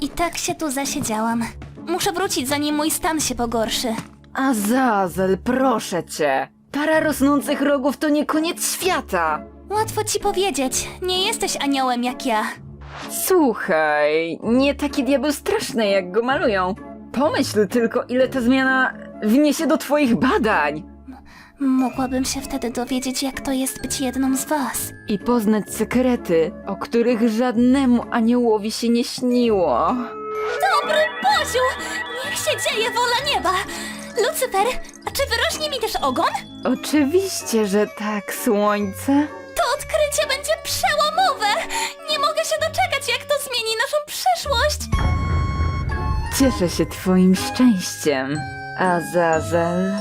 I tak się tu zasiedziałam. Muszę wrócić, zanim mój stan się pogorszy. Azazel, proszę cię. Para rosnących rogów to nie koniec świata. Łatwo ci powiedzieć, nie jesteś aniołem jak ja. Słuchaj, nie taki diabeł straszny, jak go malują. Pomyśl tylko, ile ta zmiana wniesie do twoich badań. Mogłabym się wtedy dowiedzieć, jak to jest być jedną z was. I poznać sekrety, o których żadnemu aniołowi się nie śniło. Dobry Boziu! Niech się dzieje wola nieba! Lucyfer, a czy wyrośnie mi też ogon? Oczywiście, że tak, słońce. To odkrycie będzie przełomowe! Nie mogę się doczekać, jak to zmieni naszą przyszłość! Cieszę się twoim szczęściem, Azazel.